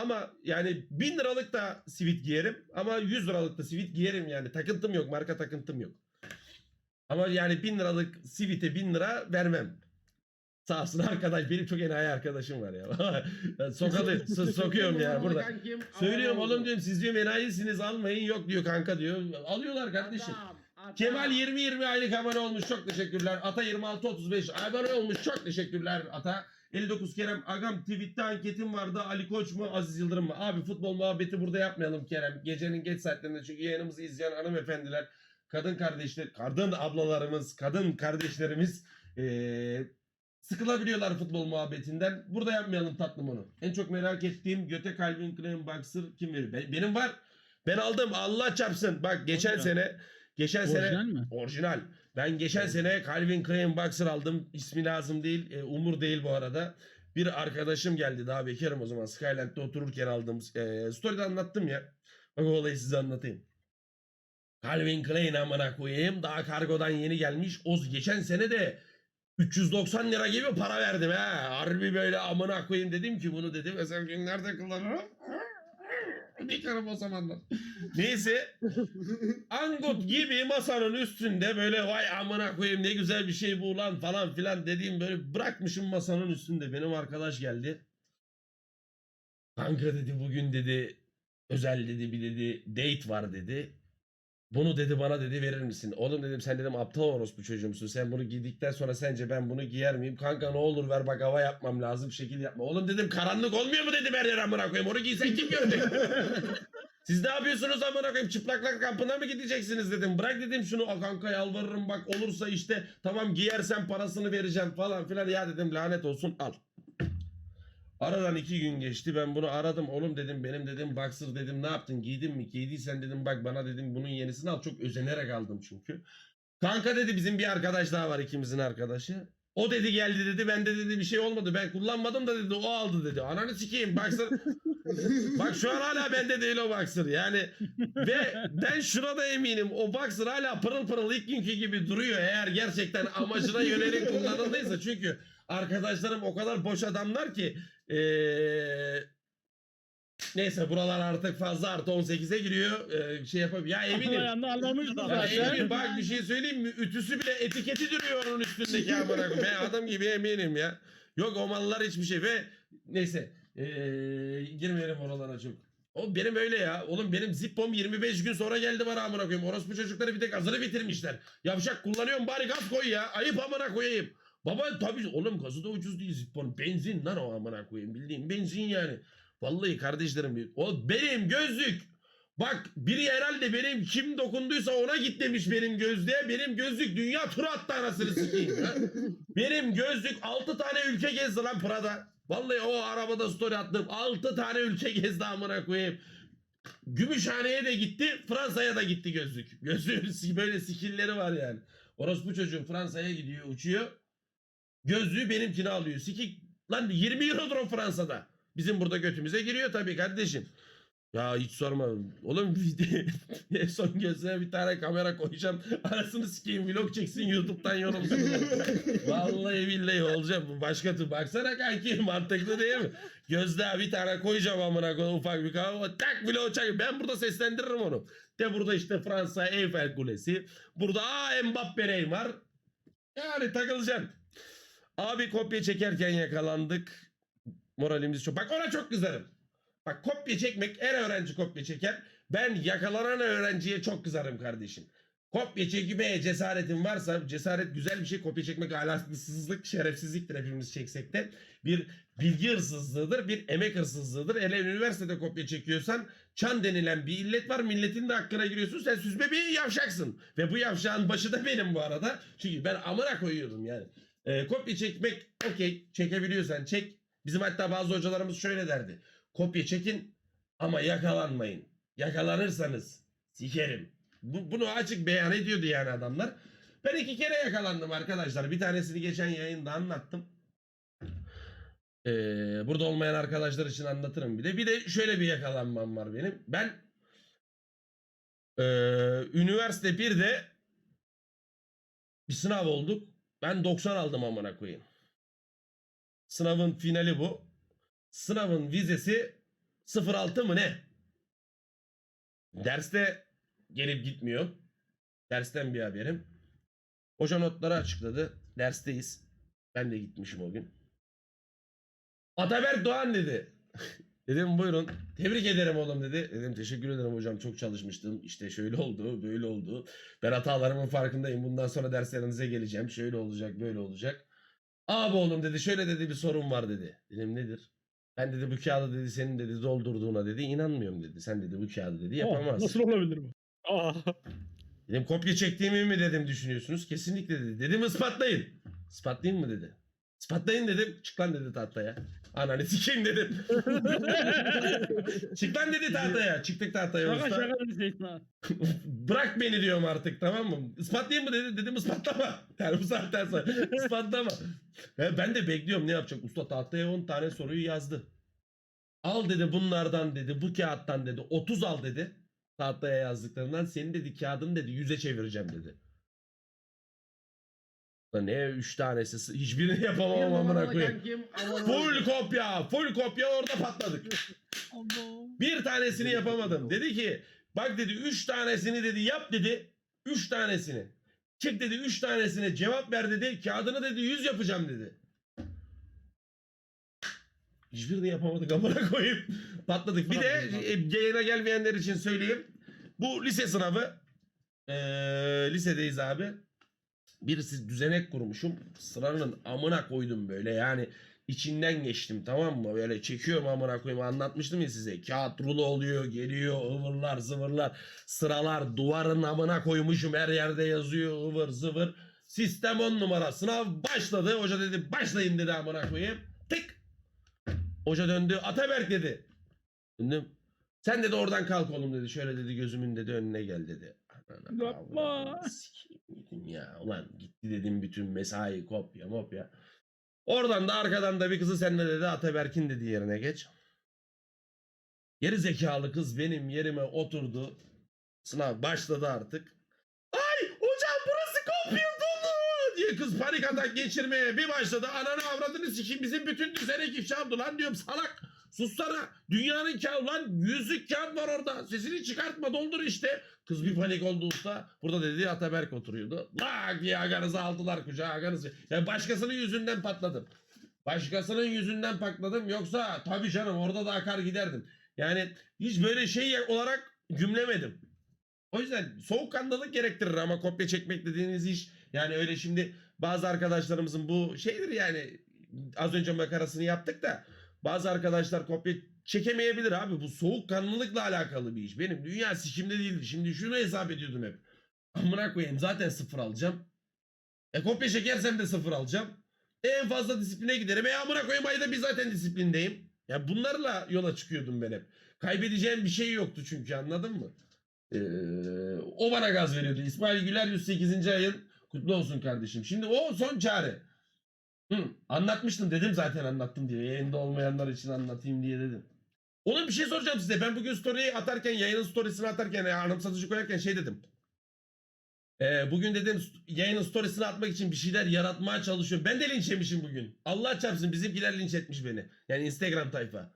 Ama yani 1000 liralık da sivit giyerim ama 100 liralık da sivit giyerim yani. Takıntım yok, marka takıntım yok. Ama yani 1000 liralık sivite 1000 lira vermem. Sağ olsun arkadaş benim çok enayi arkadaşım var ya. Sokalı, so- sokuyorum ya burada. Söylüyorum oğlum diyorum siz diyorum enayisiniz almayın yok diyor kanka diyor. Alıyorlar kardeşim. Kemal 20-20 aylık abone olmuş çok teşekkürler. Ata 26-35 abone olmuş çok teşekkürler Ata. 59 Kerem Agam tweette anketim vardı Ali Koç mu Aziz Yıldırım mı? Abi futbol muhabbeti burada yapmayalım Kerem. Gecenin geç saatlerinde çünkü yayınımızı izleyen hanımefendiler, kadın kardeşler, kadın ablalarımız, kadın kardeşlerimiz eee sıkılabiliyorlar futbol muhabbetinden. Burada yapmayalım tatlım onu. En çok merak ettiğim Göte Calvin Klein Boxer kim verir? Ben- benim var. Ben aldım Allah çarpsın. Bak geçen sene geçen sene Orijinal mi? Orijinal. Ben geçen sene Calvin Klein Boxer aldım. İsmi lazım değil. e, Umur değil bu arada. Bir arkadaşım geldi. Daha bekarım o zaman. Skyland'da otururken aldım. E, story'de anlattım ya. Bak o olayı size anlatayım. Calvin Klein amına koyayım. Daha kargodan yeni gelmiş. O geçen sene de 390 lira gibi para verdim ha. Harbi böyle amına koyayım dedim ki bunu dedim. Özel günlerde kullanırım. Bekarım o zamanlar. Neyse. Angut gibi masanın üstünde böyle vay amına koyayım ne güzel bir şey bu lan falan filan dediğim böyle bırakmışım masanın üstünde. Benim arkadaş geldi. Kanka dedi bugün dedi özel dedi bir dedi date var dedi. Bunu dedi bana dedi verir misin? Oğlum dedim sen dedim aptal orospu çocuğu musun? Sen bunu giydikten sonra sence ben bunu giyer miyim? Kanka ne olur ver bak hava yapmam lazım şekil yapma. Oğlum dedim karanlık olmuyor mu dedim her yer amına koyayım. Onu giysen kim görecek? Siz ne yapıyorsunuz amına koyayım? Çıplaklık kampına mı gideceksiniz dedim. Bırak dedim şunu "Aa, kanka yalvarırım bak olursa işte tamam giyersen parasını vereceğim falan filan. Ya dedim lanet olsun al. Aradan iki gün geçti ben bunu aradım oğlum dedim benim dedim boxer dedim ne yaptın giydin mi giydiysen dedim bak bana dedim bunun yenisini al çok özenerek aldım çünkü. Kanka dedi bizim bir arkadaş daha var ikimizin arkadaşı. O dedi geldi dedi ben de dedi bir şey olmadı ben kullanmadım da dedi o aldı dedi. Ananı sikeyim boxer. bak şu an hala bende değil o boxer yani. Ve ben şuna da eminim o boxer hala pırıl pırıl ilk günkü gibi duruyor eğer gerçekten amacına yönelik kullanıldıysa. Çünkü arkadaşlarım o kadar boş adamlar ki ee, neyse buralar artık fazla artı 18'e giriyor ee, şey yapabilir. Ya eminim. Ayağında anlamış da Ya zaten. eminim bak bir şey söyleyeyim mi? Ütüsü bile etiketi duruyor onun üstündeki amına koyayım. Ben adam gibi eminim ya. Yok o mallar hiçbir şey ve neyse ee, girmeyelim oralara çok. O benim öyle ya. Oğlum benim Zippom 25 gün sonra geldi bana amına koyayım. Orospu çocukları bir tek gazını bitirmişler. Yavşak kullanıyorum bari gaz koy ya. Ayıp amına koyayım. Baba tabii oğlum gazı da ucuz değil Zippon. Benzin lan o amına koyayım bildiğin benzin yani. Vallahi kardeşlerim o benim gözlük. Bak biri herhalde benim kim dokunduysa ona git demiş benim gözlüğe. Benim gözlük dünya turu attı anasını sikeyim. ya. benim gözlük 6 tane ülke gezdi lan Prada. Vallahi o arabada story attım. 6 tane ülke gezdi amına koyayım. Gümüşhane'ye de gitti, Fransa'ya da gitti gözlük. Gözlüğün böyle skillleri var yani. Orospu çocuğum Fransa'ya gidiyor, uçuyor. Gözlüğü benimkini alıyor. Sikik lan 20 eurodur o Fransa'da. Bizim burada götümüze giriyor tabii kardeşim. Ya hiç sorma. Oğlum en son gözüne bir tane kamera koyacağım. Arasını sikeyim vlog çeksin YouTube'dan yorumsun. Vallahi billahi olacak. Başka tür. Baksana kanki mantıklı değil mi? Gözde bir tane koyacağım amına koyayım ufak bir kamera. Tak vlog çek. Ben burada seslendiririm onu. De burada işte Fransa Eiffel Kulesi. Burada aa Mbappe Neymar. Yani takılacaksın. Abi kopya çekerken yakalandık. Moralimiz çok. Bak ona çok kızarım. Bak kopya çekmek her öğrenci kopya çeker. Ben yakalanan öğrenciye çok kızarım kardeşim. Kopya çekmeye cesaretin varsa cesaret güzel bir şey. Kopya çekmek ahlaksızlık, şerefsizliktir hepimiz çeksek de. Bir bilgi hırsızlığıdır, bir emek hırsızlığıdır. Hele üniversitede kopya çekiyorsan çan denilen bir illet var. Milletin de hakkına giriyorsun. Sen süzme bir yavşaksın. Ve bu yavşağın başı da benim bu arada. Çünkü ben amına koyuyordum yani. Ee, kopya çekmek okey. Çekebiliyorsan çek. Bizim hatta bazı hocalarımız şöyle derdi. Kopya çekin ama yakalanmayın. Yakalanırsanız sikerim. Bu, bunu açık beyan ediyordu yani adamlar. Ben iki kere yakalandım arkadaşlar. Bir tanesini geçen yayında anlattım. Ee, burada olmayan arkadaşlar için anlatırım bir de. Bir de şöyle bir yakalanmam var benim. Ben ee, üniversite 1'de bir sınav olduk. Ben 90 aldım amına koyayım. Sınavın finali bu. Sınavın vizesi 06 mı ne? Derste gelip gitmiyor. Dersten bir haberim. Hoca notları açıkladı. Dersteyiz. Ben de gitmişim o gün. Ataberk Doğan dedi. Dedim buyurun. Tebrik ederim oğlum dedi. Dedim teşekkür ederim hocam çok çalışmıştım. İşte şöyle oldu böyle oldu. Ben hatalarımın farkındayım. Bundan sonra derslerinize geleceğim. Şöyle olacak böyle olacak. Abi oğlum dedi şöyle dedi bir sorun var dedi. Dedim nedir? Ben dedi bu kağıdı dedi senin dedi doldurduğuna dedi inanmıyorum dedi. Sen dedi bu kağıdı dedi yapamazsın. Nasıl olabilir bu? Aa. Dedim kopya çektiğimi mi dedim düşünüyorsunuz? Kesinlikle dedi. Dedim ispatlayın. İspatlayayım mı dedi. İspatlayın dedim. Çık lan dedi tahtaya. Ananı sikeyim dedim. Çık lan dedi tahtaya. Çıktık tahtaya Şaka usta. şaka dedi Seyitna. Bırak beni diyorum artık tamam mı? Ispatlayayım mı dedi. Dedim ispatlama. Yani bu saatten sonra ispatlama. Ben de bekliyorum ne yapacak. Usta tahtaya 10 tane soruyu yazdı. Al dedi bunlardan dedi bu kağıttan dedi 30 al dedi. Tahtaya yazdıklarından senin dedi kağıdını dedi yüze çevireceğim dedi. Ulan Ne 3 tanesi hiçbirini yapamam amına koyayım. Full kopya, full kopya orada patladık. Bir tanesini yapamadım. Dedi ki bak dedi 3 tanesini dedi yap dedi. 3 tanesini. Çık dedi 3 tanesine cevap ver dedi. Kağıdını dedi 100 yapacağım dedi. Hiçbirini yapamadık amına koyayım. Patladık. Bir de e, yayına gelmeyenler için söyleyeyim. Bu lise sınavı. Ee, lisedeyiz abi. Birisi düzenek kurmuşum. Sıranın amına koydum böyle yani içinden geçtim tamam mı? Böyle çekiyorum amına koyayım anlatmıştım ya size. Kağıt rulo oluyor geliyor ıvırlar zıvırlar sıralar duvarın amına koymuşum her yerde yazıyor ıvır zıvır. Sistem 10 numara sınav başladı. Hoca dedi başlayın dedi amına koyayım. Tık. Hoca döndü Ataberk dedi. Döndüm. Sen dedi oradan kalk oğlum dedi. Şöyle dedi gözümün dedi önüne gel dedi. Ananı Yapma. dedim ya. Ulan gitti dedim bütün mesai kopya mopya. Oradan da arkadan da bir kızı sen de dedi Ataberk'in dedi yerine geç. Geri zekalı kız benim yerime oturdu. Sınav başladı artık. Ay hocam burası kopya dolu diye kız panik atak geçirmeye bir başladı. Ananı avradını sikeyim bizim bütün düzenek ifşa oldu lan diyorum salak. Sussana. Dünyanın kağıdı lan yüzlük kağıt var orada. Sesini çıkartma doldur işte. Kız bir panik oldu usta. Burada dedi Ataberk oturuyordu. Lak diye aganızı aldılar kucağa aganızı. Ya başkasının yüzünden patladım. Başkasının yüzünden patladım. Yoksa tabii canım orada da akar giderdim. Yani hiç böyle şey olarak gümlemedim. O yüzden soğukkanlılık gerektirir ama kopya çekmek dediğiniz iş yani öyle şimdi bazı arkadaşlarımızın bu şeydir yani az önce makarasını yaptık da bazı arkadaşlar kopya çekemeyebilir abi. Bu soğukkanlılıkla alakalı bir iş. Benim dünya sikimde değildi. Şimdi şunu hesap ediyordum hep. Amına koyayım zaten sıfır alacağım. E kopya çekersem de sıfır alacağım. En fazla disipline giderim. E amına koyayım ayda bir zaten disiplindeyim. Ya bunlarla yola çıkıyordum ben hep. Kaybedeceğim bir şey yoktu çünkü anladın mı? Ee, o bana gaz veriyordu. İsmail Güler 108. ayın kutlu olsun kardeşim. Şimdi o son çare. Hı, anlatmıştım dedim zaten anlattım diye. Yayında olmayanlar için anlatayım diye dedim. Oğlum bir şey soracağım size. Ben bugün story'yi atarken, yayının storiesini atarken, yani anımsatıcı koyarken şey dedim. Ee, bugün dedim yayının storiesini atmak için bir şeyler yaratmaya çalışıyorum. Ben de linç yemişim bugün. Allah çarpsın bizimkiler linç etmiş beni. Yani Instagram tayfa.